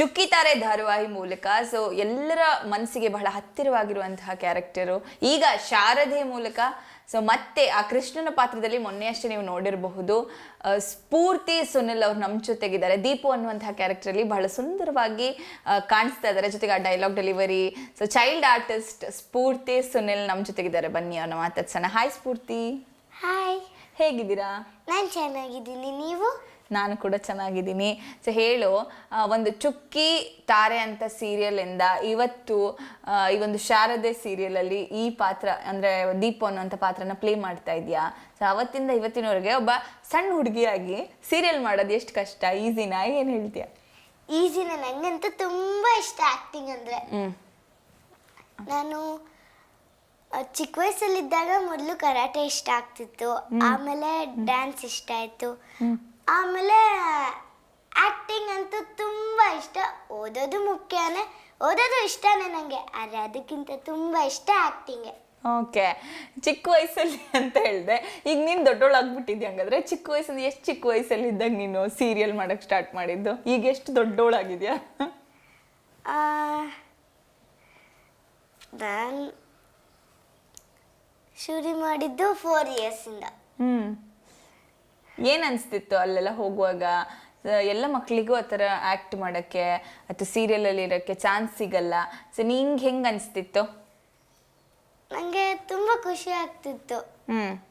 ಚುಕ್ಕಿ ತಾರೆ ಧಾರಾವಾಹಿ ಮೂಲಕ. ಸೊ ಎಲ್ಲರ ಮನಸ್ಸಿಗೆ ಬಹಳ ಹತ್ತಿರವಾಗಿರುವಂತಹ ಕ್ಯಾರೆಕ್ಟರು ಈಗ ಶಾರದೆ ಮೂಲಕ. ಸೊ ಮತ್ತೆ ಆ ಕೃಷ್ಣನ ಪಾತ್ರದಲ್ಲಿ ಮೊನ್ನೆ ಅಷ್ಟೇ ನೀವು ನೋಡಿರಬಹುದು. ಸ್ಫೂರ್ತಿ ಸುನಿಲ್ ಅವರು ನಮ್ಮ ಜೊತೆಗಿದ್ದಾರೆ. ದೀಪು ಅನ್ನುವಂತಹ ಕ್ಯಾರೆಕ್ಟರಲ್ಲಿ ಬಹಳ ಸುಂದರವಾಗಿ ಕಾಣಿಸ್ತಾ ಇದ್ದಾರೆ. ಜೊತೆಗೆ ಆ dialogue delivery so child artist Spoorthi Sunil ನಮ್ಮ ಜೊತೆಗಿದ್ದಾರೆ. ಬನ್ನಿ ಅವ್ರನ್ನ ಮಾತಾಡ್ಸೋಣ. ಹಾಯ್ ಸ್ಫೂರ್ತಿ. ಹಾಯ್ ಹೇಗಿದ್ದೀರಾ? ನಾನು ಚೆನ್ನಾಗಿದ್ದೀನಿ. ನೀವು? ನಾನು ಕೂಡ ಚೆನ್ನಾಗಿದ್ದೀನಿ. ಸೊ ಹೇಳು ಒಂದು ಚುಕ್ಕಿ ತಾರೆ ಅಂತ ಸೀರಿಯಲಿಂದ ಇವತ್ತು ಆ, ಈ ಒಂದು ಶಾರದೆ ಸೀರಿಯಲಲ್ಲಿ ಈ ಪಾತ್ರ ಅಂದರೆ ದೀಪು ಅನ್ನೋಂಥ ಪಾತ್ರನ ಪ್ಲೇ ಮಾಡ್ತಾ ಇದೆಯಾ? ಸೊ ಅವತ್ತಿಂದ ಇವತ್ತಿನವರೆಗೆ ಒಬ್ಬ ಸಣ್ಣ ಹುಡುಗಿಯಾಗಿ ಸೀರಿಯಲ್ ಮಾಡೋದು ಎಷ್ಟು ಕಷ್ಟ? ಈಸಿನಾ ಏನು ಹೇಳ್ತೀಯ? ಈಸಿನ ನಂಗಂತೂ ತುಂಬ ಇಷ್ಟ ಆ್ಯಕ್ಟಿಂಗ್ ಅಂದರೆ. ನಾನು ಚಿಕ್ಕ ವಯಸ್ಸಲ್ಲಿದ್ದಾಗ ಮೊದಲು ಕರಾಟೆ ಇಷ್ಟ ಆಗ್ತಿತ್ತು. ಆಮೇಲೆ ಡ್ಯಾನ್ಸ್ ಇಷ್ಟ ಆಯಿತು. ಆಮೇಲೆ ಆ್ಯಕ್ಟಿಂಗ್ ಅಂತೂ ತುಂಬ ಇಷ್ಟ. ಓದೋದು ಮುಖ್ಯನೇ. ಓದೋದು ಇಷ್ಟನೇ ನನಗೆ ಆದರೆ ಅದಕ್ಕಿಂತ ತುಂಬ ಇಷ್ಟ ಆ್ಯಕ್ಟಿಂಗೆ ಓಕೆ. ಚಿಕ್ಕ ವಯಸ್ಸಲ್ಲಿ ಅಂತ ಹೇಳಿದೆ. ಈಗ ನೀನು ದೊಡ್ಡೋಳಾಗ್ಬಿಟ್ಟಿದ್ಯ ಹಂಗಾದ್ರೆ? ಚಿಕ್ಕ ವಯಸ್ಸಲ್ಲಿ ಎಷ್ಟು ಚಿಕ್ಕ ವಯಸ್ಸಲ್ಲಿ ಇದ್ದಾಗ ನೀನು ಸೀರಿಯಲ್ ಮಾಡೋಕ್ಕೆ ಸ್ಟಾರ್ಟ್ ಮಾಡಿದ್ದು? ಈಗ ಎಷ್ಟು ದೊಡ್ಡೋಳಾಗಿದ್ಯಾ? ನಾನು ಶುರು ಮಾಡಿದ್ದು ಫೋರ್ ಇಯರ್ಸಿಂದ ಹ್ಮ್. ಏನ್ ಅನ್ಸ್ತಿತ್ತು ಅಲ್ಲೆಲ್ಲ ಹೋಗುವಾಗ? ಎಲ್ಲ ಮಕ್ಕಳಿಗೂ ಆ ಥರ ಆ್ಯಕ್ಟ್ ಮಾಡೋಕ್ಕೆ ಅಥವಾ ಸೀರಿಯಲಲ್ಲಿ ಇರೋಕ್ಕೆ ಚಾನ್ಸ್ ಸಿಗಲ್ಲ. ಸೊ ನಿಂಗೆ ಹೆಂಗೆ ಅನಿಸ್ತಿತ್ತು? ನನಗೆ ತುಂಬ ಖುಷಿ ಆಗ್ತಿತ್ತು. ಹ್ಮ್.